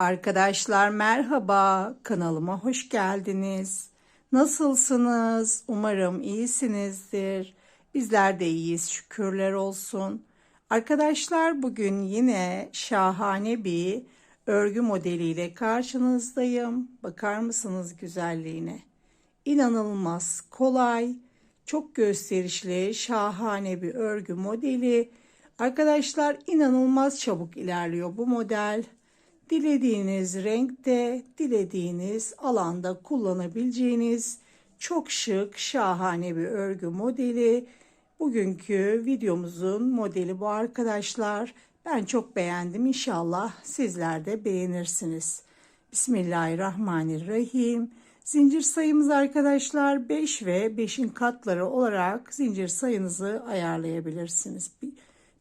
Arkadaşlar merhaba, kanalıma hoş geldiniz. Nasılsınız? Umarım iyisinizdir. Bizler de iyiyiz, şükürler olsun. Arkadaşlar bugün yine şahane bir örgü modeliyle karşınızdayım. Bakar mısınız güzelliğine? İnanılmaz kolay, çok gösterişli, şahane bir örgü modeli. Arkadaşlar inanılmaz çabuk ilerliyor bu model. Dilediğiniz renkte, dilediğiniz alanda kullanabileceğiniz çok şık, şahane bir örgü modeli. Bugünkü videomuzun modeli bu arkadaşlar. Ben çok beğendim. İnşallah sizler de beğenirsiniz. Bismillahirrahmanirrahim. Zincir sayımız arkadaşlar 5 ve 5'in katları olarak zincir sayınızı ayarlayabilirsiniz.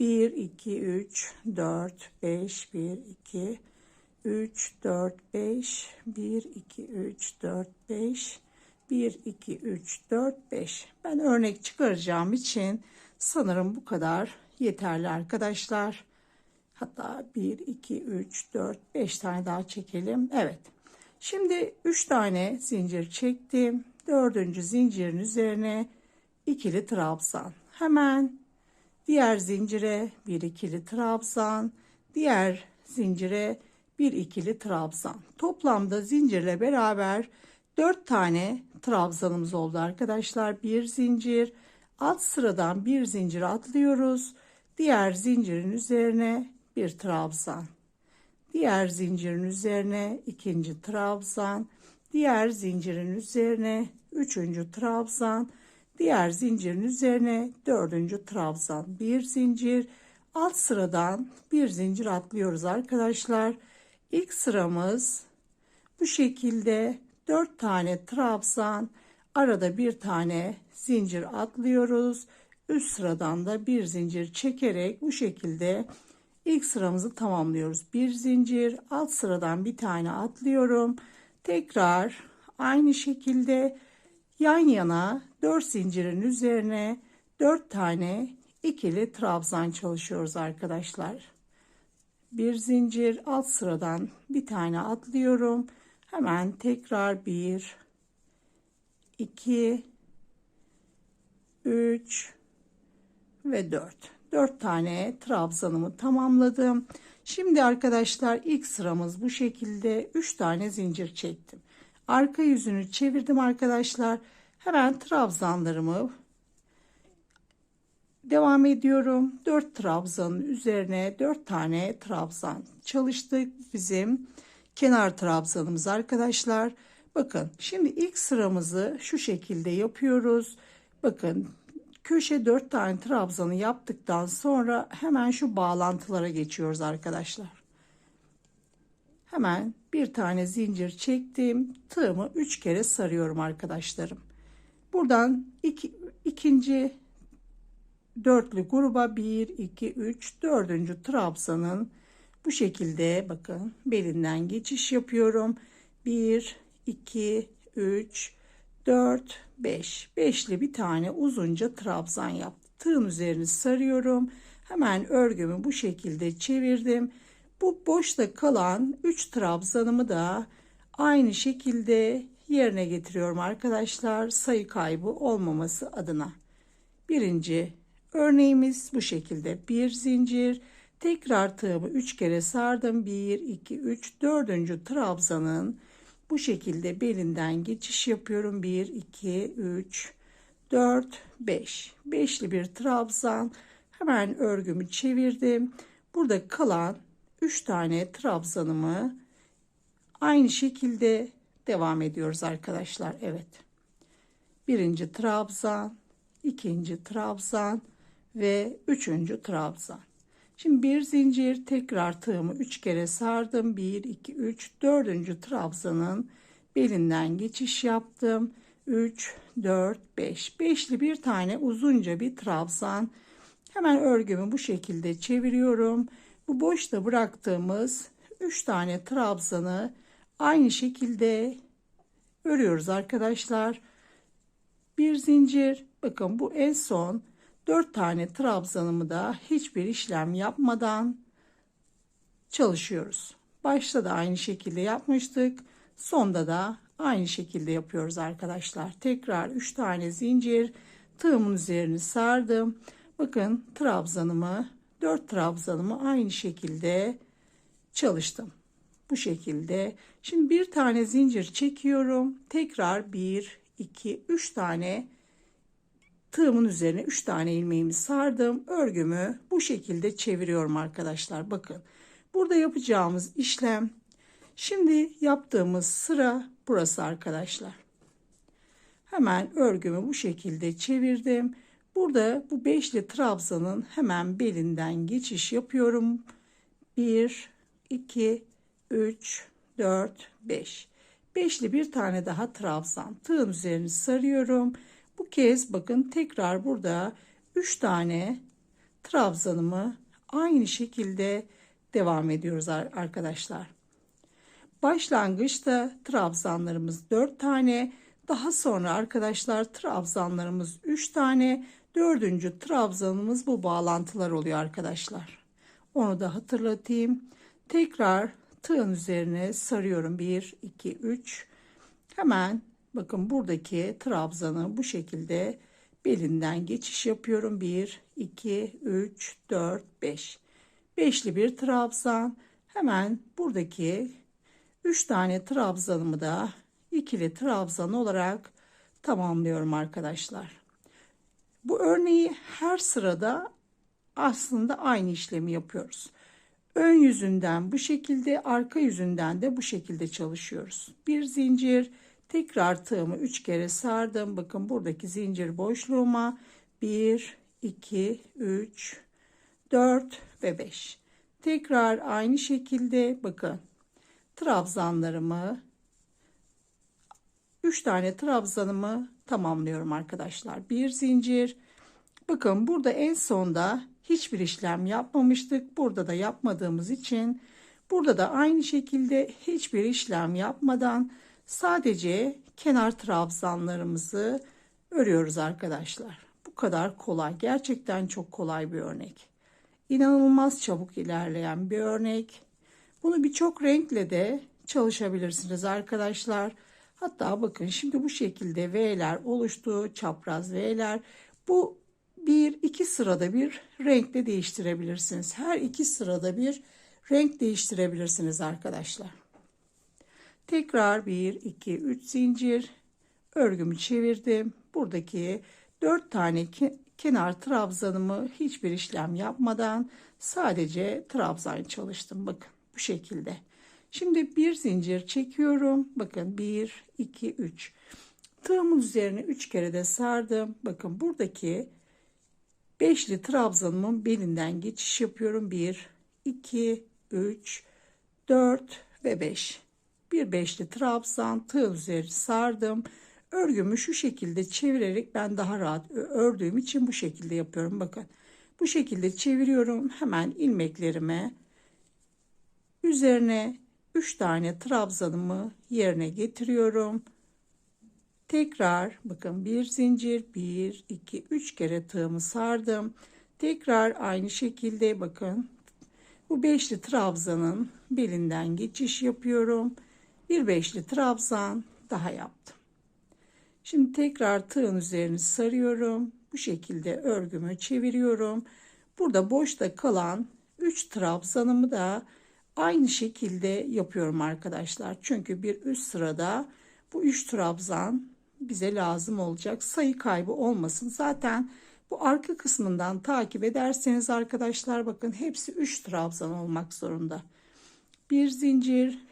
1, 2, 3, 4, 5, 1, 2, 3, 4, 5, 1, 2, 3, 4, 5, 1, 2, 3, 4, 5. Ben örnek çıkaracağım için sanırım bu kadar yeterli arkadaşlar. Hatta 1, 2, 3, 4, 5 tane daha çekelim. Evet. Şimdi 3 tane zincir çektim. Dördüncü zincirin üzerine ikili trabzan. Hemen diğer zincire bir ikili trabzan. Diğer zincire bir ikili trabzan. Toplamda zincirle beraber 4 tane trabzanımız oldu arkadaşlar. Bir zincir, alt sıradan bir zincir atlıyoruz. Diğer zincirin üzerine bir trabzan. Diğer zincirin üzerine ikinci trabzan. Diğer zincirin üzerine üçüncü trabzan. Diğer zincirin üzerine dördüncü trabzan. Bir zincir. Alt sıradan bir zincir atlıyoruz arkadaşlar. İlk sıramız bu şekilde 4 tane trabzan arada bir tane zincir atlıyoruz. Üst sıradan da bir zincir çekerek bu şekilde ilk sıramızı tamamlıyoruz. Bir zincir alt sıradan bir tane atlıyorum. Tekrar aynı şekilde yan yana 4 zincirin üzerine 4 tane ikili trabzan çalışıyoruz arkadaşlar bir zincir alt sıradan bir tane atlıyorum. Hemen tekrar bir, iki, üç ve dört. Dört tane trabzanımı tamamladım. Şimdi arkadaşlar ilk sıramız bu şekilde üç tane zincir çektim. Arka yüzünü çevirdim arkadaşlar. Hemen trabzanlarımı Devam ediyorum. 4 trabzanın üzerine 4 tane trabzan çalıştık. Bizim kenar trabzanımız arkadaşlar. Bakın şimdi ilk sıramızı şu şekilde yapıyoruz. Bakın köşe 4 tane trabzanı yaptıktan sonra hemen şu bağlantılara geçiyoruz arkadaşlar. Hemen bir tane zincir çektim. Tığımı 3 kere sarıyorum arkadaşlarım. Buradan iki, ikinci dörtlü gruba 1, 2, 3, dördüncü trabzanın bu şekilde bakın belinden geçiş yapıyorum. 1, 2, 3, 4, 5. Beşli bir tane uzunca trabzan yaptım. Tığın üzerini sarıyorum. Hemen örgümü bu şekilde çevirdim. Bu boşta kalan 3 trabzanımı da aynı şekilde yerine getiriyorum arkadaşlar. Sayı kaybı olmaması adına. Birinci Örneğimiz bu şekilde. Bir zincir tekrar tığımı 3 kere sardım. 1 2 3 4. trabzanın bu şekilde belinden geçiş yapıyorum. 1 2 3 4 5 beşli bir trabzan. Hemen örgümü çevirdim. Burada kalan 3 tane trabzanımı aynı şekilde devam ediyoruz arkadaşlar. Evet. Birinci trabzan ikinci trabzan ve üçüncü trabzan. Şimdi bir zincir tekrar tığımı üç kere sardım. 1, 2, 3, dördüncü trabzanın belinden geçiş yaptım. 3, 4, 5. Beşli bir tane uzunca bir trabzan. Hemen örgümü bu şekilde çeviriyorum. Bu boşta bıraktığımız 3 tane trabzanı aynı şekilde örüyoruz arkadaşlar. Bir zincir bakın bu en son 4 tane trabzanımı da hiçbir işlem yapmadan çalışıyoruz. Başta da aynı şekilde yapmıştık. Sonda da aynı şekilde yapıyoruz arkadaşlar. Tekrar 3 tane zincir tığımın üzerini sardım. Bakın trabzanımı 4 trabzanımı aynı şekilde çalıştım. Bu şekilde. Şimdi bir tane zincir çekiyorum. Tekrar 1 2 3 tane tığımın üzerine 3 tane ilmeğimi sardım. Örgümü bu şekilde çeviriyorum arkadaşlar. Bakın. Burada yapacağımız işlem şimdi yaptığımız sıra burası arkadaşlar. Hemen örgümü bu şekilde çevirdim. Burada bu beşli trabzanın hemen belinden geçiş yapıyorum. 1 2 3 4 5. Beşli bir tane daha trabzan. Tığın üzerini sarıyorum. Bu kez bakın tekrar burada 3 tane trabzanımı aynı şekilde devam ediyoruz arkadaşlar. Başlangıçta trabzanlarımız 4 tane, daha sonra arkadaşlar trabzanlarımız 3 tane, dördüncü trabzanımız bu bağlantılar oluyor arkadaşlar. Onu da hatırlatayım. Tekrar tığın üzerine sarıyorum. 1, 2, 3. Hemen bakın buradaki trabzanı bu şekilde belinden geçiş yapıyorum. 1, 2, 3, 4, 5. Beşli bir trabzan. Hemen buradaki 3 tane trabzanımı da ikili trabzan olarak tamamlıyorum arkadaşlar. Bu örneği her sırada aslında aynı işlemi yapıyoruz. Ön yüzünden bu şekilde, arka yüzünden de bu şekilde çalışıyoruz. Bir zincir, tekrar tığımı 3 kere sardım. Bakın buradaki zincir boşluğuma 1, 2, 3, 4 ve 5. Tekrar aynı şekilde bakın trabzanlarımı 3 tane trabzanımı tamamlıyorum arkadaşlar. Bir zincir. Bakın burada en sonda hiçbir işlem yapmamıştık. Burada da yapmadığımız için burada da aynı şekilde hiçbir işlem yapmadan sadece kenar trabzanlarımızı örüyoruz arkadaşlar. Bu kadar kolay. Gerçekten çok kolay bir örnek. İnanılmaz çabuk ilerleyen bir örnek. Bunu birçok renkle de çalışabilirsiniz arkadaşlar. Hatta bakın şimdi bu şekilde V'ler oluştu. Çapraz V'ler. Bu bir iki sırada bir renkle değiştirebilirsiniz. Her iki sırada bir renk değiştirebilirsiniz arkadaşlar. Tekrar 1, 2, 3 zincir örgümü çevirdim. Buradaki 4 tane kenar trabzanımı hiçbir işlem yapmadan sadece trabzan çalıştım. Bakın bu şekilde. Şimdi bir zincir çekiyorum. Bakın 1, 2, 3. Tığımın üzerine 3 kere de sardım. Bakın buradaki beşli trabzanımın belinden geçiş yapıyorum. 1, 2, 3, 4 ve 5. Bir beşli trabzan tığ üzeri sardım. Örgümü şu şekilde çevirerek ben daha rahat ördüğüm için bu şekilde yapıyorum. Bakın bu şekilde çeviriyorum. Hemen ilmeklerime üzerine 3 tane trabzanımı yerine getiriyorum. Tekrar bakın bir zincir 1 2 3 kere tığımı sardım. Tekrar aynı şekilde bakın bu beşli trabzanın belinden geçiş yapıyorum. Bir beşli trabzan daha yaptım. Şimdi tekrar tığın üzerini sarıyorum. Bu şekilde örgümü çeviriyorum. Burada boşta kalan 3 trabzanımı da aynı şekilde yapıyorum arkadaşlar. Çünkü bir üst sırada bu 3 trabzan bize lazım olacak. Sayı kaybı olmasın. Zaten bu arka kısmından takip ederseniz arkadaşlar bakın hepsi 3 trabzan olmak zorunda. Bir zincir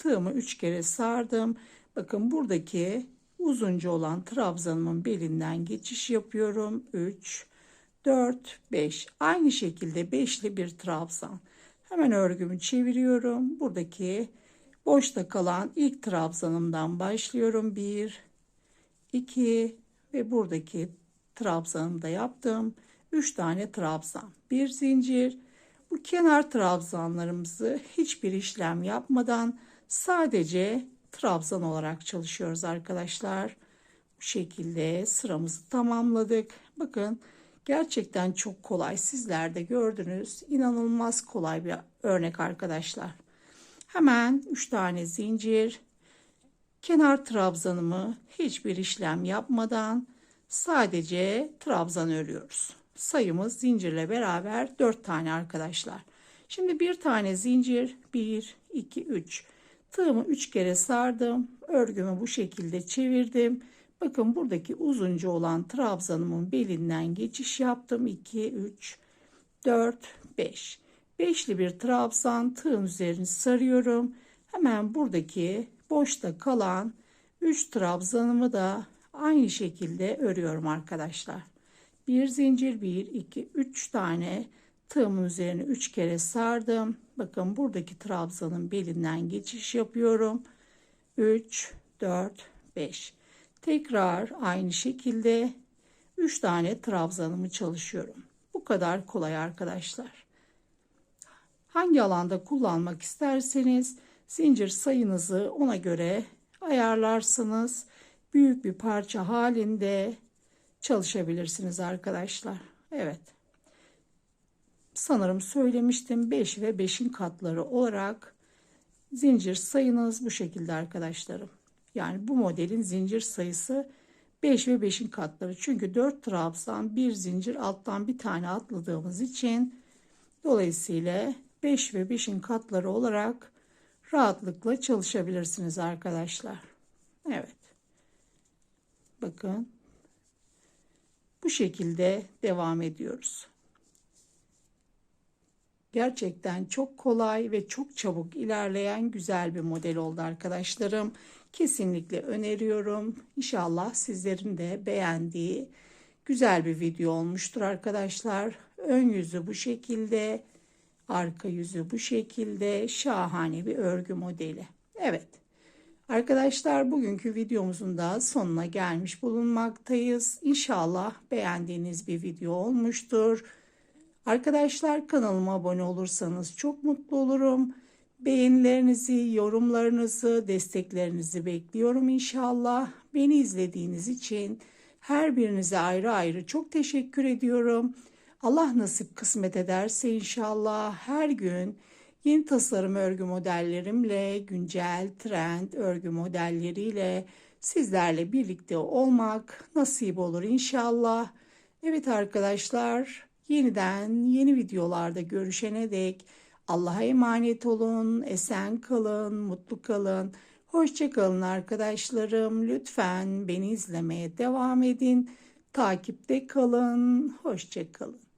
tığımı 3 kere sardım. Bakın buradaki uzunca olan trabzanımın belinden geçiş yapıyorum. 3 4 5 aynı şekilde beşli bir trabzan. Hemen örgümü çeviriyorum. Buradaki boşta kalan ilk trabzanımdan başlıyorum. 1 2 ve buradaki trabzanımda yaptım. 3 tane trabzan. Bir zincir. Bu kenar trabzanlarımızı hiçbir işlem yapmadan sadece trabzan olarak çalışıyoruz arkadaşlar. Bu şekilde sıramızı tamamladık. Bakın gerçekten çok kolay. Sizler de gördünüz. İnanılmaz kolay bir örnek arkadaşlar. Hemen 3 tane zincir. Kenar trabzanımı hiçbir işlem yapmadan sadece trabzan örüyoruz. Sayımız zincirle beraber 4 tane arkadaşlar. Şimdi bir tane zincir 1 2 3 tığımı 3 kere sardım. Örgümü bu şekilde çevirdim. Bakın buradaki uzunca olan trabzanımın belinden geçiş yaptım. 2 3 4 5. Beşli bir trabzan tığın üzerini sarıyorum. Hemen buradaki boşta kalan 3 trabzanımı da aynı şekilde örüyorum arkadaşlar. Bir zincir 1 2 3 tane tığımın üzerine 3 kere sardım. Bakın buradaki trabzanın belinden geçiş yapıyorum. 3 4 5. Tekrar aynı şekilde 3 tane trabzanımı çalışıyorum. Bu kadar kolay arkadaşlar. Hangi alanda kullanmak isterseniz zincir sayınızı ona göre ayarlarsınız. Büyük bir parça halinde çalışabilirsiniz arkadaşlar. Evet. Sanırım söylemiştim 5 ve 5'in katları olarak zincir sayınız bu şekilde arkadaşlarım. Yani bu modelin zincir sayısı 5 ve 5'in katları. Çünkü 4 trabzan bir zincir alttan bir tane atladığımız için dolayısıyla 5 ve 5'in katları olarak rahatlıkla çalışabilirsiniz arkadaşlar. Evet. Bakın. Bu şekilde devam ediyoruz. Gerçekten çok kolay ve çok çabuk ilerleyen güzel bir model oldu arkadaşlarım. Kesinlikle öneriyorum. İnşallah sizlerin de beğendiği güzel bir video olmuştur arkadaşlar. Ön yüzü bu şekilde, arka yüzü bu şekilde şahane bir örgü modeli. Evet. Arkadaşlar bugünkü videomuzun da sonuna gelmiş bulunmaktayız. İnşallah beğendiğiniz bir video olmuştur. Arkadaşlar kanalıma abone olursanız çok mutlu olurum. Beğenilerinizi, yorumlarınızı, desteklerinizi bekliyorum inşallah. Beni izlediğiniz için her birinize ayrı ayrı çok teşekkür ediyorum. Allah nasip kısmet ederse inşallah her gün yeni tasarım örgü modellerimle, güncel trend örgü modelleriyle sizlerle birlikte olmak nasip olur inşallah. Evet arkadaşlar, yeniden yeni videolarda görüşene dek Allah'a emanet olun, esen kalın, mutlu kalın. Hoşça kalın arkadaşlarım. Lütfen beni izlemeye devam edin. Takipte kalın. Hoşça kalın.